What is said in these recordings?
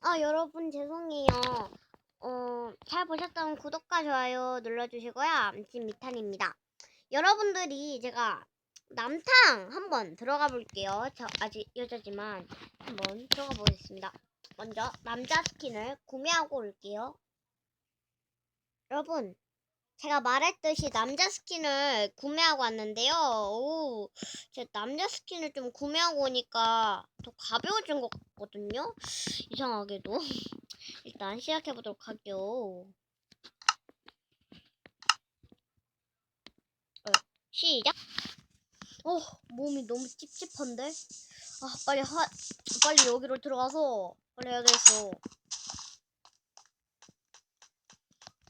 아, 여러분 죄송해요. 어, 잘 보셨다면 구독과 좋아요 눌러주시고요. 지금 미탄입니다. 여러분들이 제가 남탕 한번 들어가 볼게요. 저 아직 여자지만 한번 들어가 보겠습니다. 먼저 남자 스킨을 구매하고 올게요. 여러분, 제가 말했듯이 남자 스킨을 구매하고 왔는데요. 오, 제 남자 스킨을 좀 구매하고 오니까 더 가벼워진 것 같 거든요. 이상하게도. 일단 시작해 보도록 할게요. 어, 시작. 어, 몸이 너무 찝찝한데? 아, 빨리 하, 빨리 여기로 들어가서 빨리 해야 되겠어.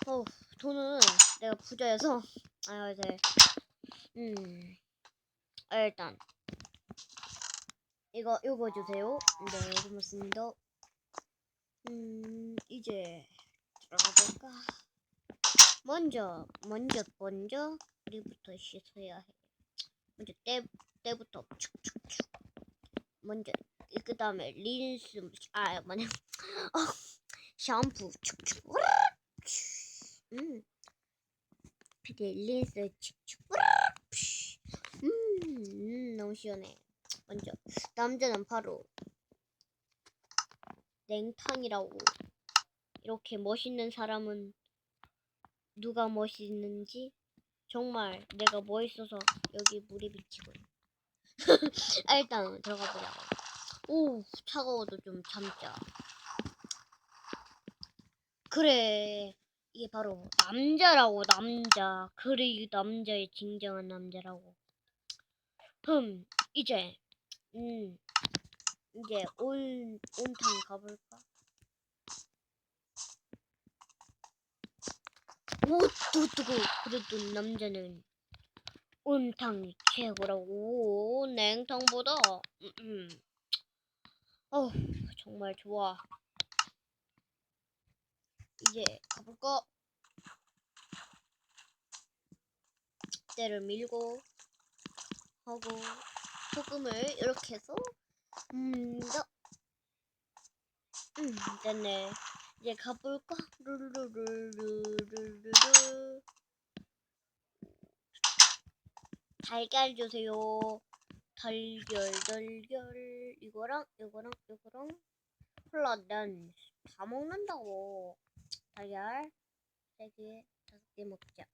어, 돈은 내가 부자여서 아 이제 음 아, 일단 이거 이거 주세요. 네, 고맙습니다. 음 이제 들어가 볼까? 먼저 먼저 먼저 우리부터 씻어야 해. 먼저 때 때부터 축축축. 먼저 그 다음에 린스 아 뭐냐 어, 샴푸 축축. 음. 린스 축축. 음, 음, 너무 시원해. 먼저 남자는 바로 냉탕이라고. 이렇게 멋있는 사람은 누가 멋있는지 정말 내가 멋있어서 여기 물이 비치고. 아, 일단 들어가 보자고. 오, 차가워도 좀 참자. 그래. 이게 바로 남자라고 남자 그래 이 남자의 진정한 남자라고 흠 이제 음. 이제 온 온탕 가볼까? 오 또 뜨거. 그래도 남자는 온탕이 최고라고. 냉탕보다. 음, 음. 어 정말 좋아. 이제 가볼까? 때를 밀고 하고 소금을 이렇게 해서 음, 더. 음 됐네. 이제 가볼까? 루루루루루루루 달걀 주세요. 달걀 달걀 이거랑 이거랑 이거랑 콜라 난다 먹는다고. 달걀 세 개, 다섯 개 먹자.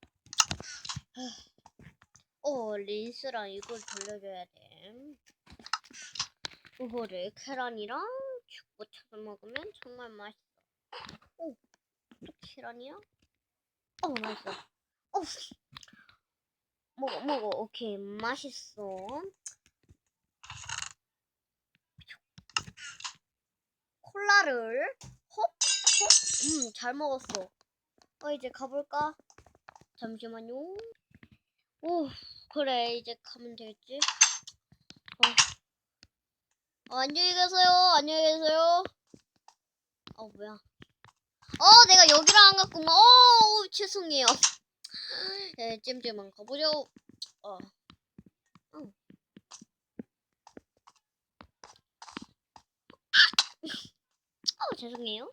어, 린스랑 이걸 돌려줘야 돼. 이거를 계란이랑 죽고 쳐서 먹으면 정말 맛있어. 오, 또 계란이야? 어, 맛있어. 어, 먹어, 먹어. 오케이, 맛있어. 콜라를 헉? 음, 잘 먹었어. 어, 이제 가볼까? 잠시만요. 오, 그래, 이제 가면 되겠지? 어. 어, 안녕히 계세요. 안녕히 계세요. 어, 뭐야. 어, 내가 여기를 안 갔구만. 어, 죄송해요. 예, 찜찜한 가보죠. 어. 어. 어, 죄송해요.